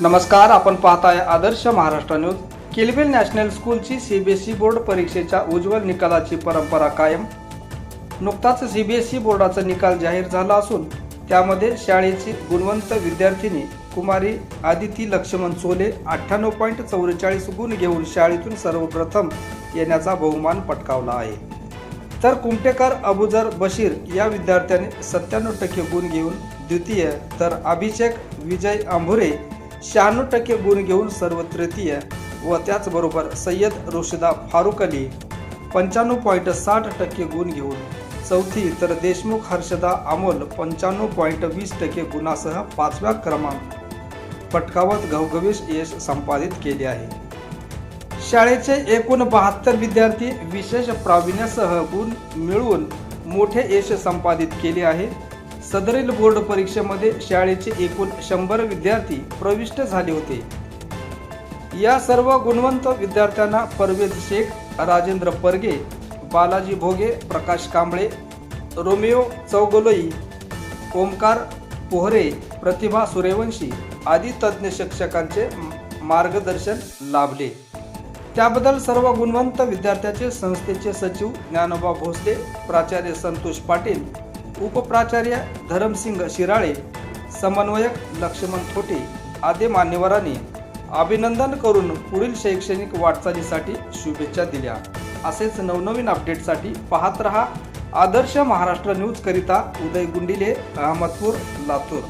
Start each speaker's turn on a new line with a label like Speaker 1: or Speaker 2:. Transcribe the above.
Speaker 1: नमस्कार आपण पाहताय आदर्श महाराष्ट्र न्यूज. किलबिल नॅशनल स्कूलची सीबीएसई बोर्ड परीक्षेच्या उज्ज्वल निकालाची परंपरा कायम. नुकताच सीबीएसई बोर्डाचा निकाल जाहीर झाला असून त्यामध्ये शाळेची गुणवंत विद्यार्थिनी कुमारी आदिती लक्ष्मण चोले अठ्ठ्याण्णव पॉईंट चौवेचाळीस गुण घेऊन शाळेतून सर्वप्रथम येण्याचा बहुमान पटकावला आहे. तर कुमटेकर अबुजर बशीर या विद्यार्थ्याने सत्त्याण्णव टक्के गुण घेऊन द्वितीय तर अभिषेक विजय आंभुरे शहाण्णव टक्के गुण घेऊन सर्व तृतीय व त्याचबरोबर सय्यद रोशदा फारुक अली पंच्याण्णव पॉईंट साठ टक्के गुण घेऊन चौथी तर देशमुख हर्षदा अमोल पंच्याण्णव पॉईंट वीस टक्के गुणासह पाचव्या क्रमांक पटकावत घवघवीस यश संपादित केले आहे. शाळेचे एकूण बहात्तर विद्यार्थी विशेष प्रावीण्यासह गुण मिळवून मोठे यश संपादित केले आहे. सदरील बोर्ड परीक्षेमध्ये शाळेचे एकूण शंभर विद्यार्थी प्रविष्ट झाले होते. या सर्व गुणवंत विद्यार्थ्यांना परवेज शेख राजेंद्र परगे बालाजी भोगे प्रकाश कांबळे रोमिओ चौगोलोई ओमकार पोहरे प्रतिभा सूर्यवंशी आदी तज्ज्ञ शिक्षकांचे मार्गदर्शन लाभले. त्याबद्दल सर्व गुणवंत विद्यार्थ्याचे संस्थेचे सचिव ज्ञानोबा भोसले प्राचार्य संतोष पाटील उपप्राचार्य धरमसिंग शिराळे समन्वयक लक्ष्मण खोटे आदी मान्यवरांनी अभिनंदन करून पुढील शैक्षणिक वाटचालीसाठी शुभेच्छा दिल्या. असेच नवनवीन अपडेटसाठी पाहत रहा आदर्श महाराष्ट्र न्यूज करिता उदय गुंडिले अहमदपूर लातूर.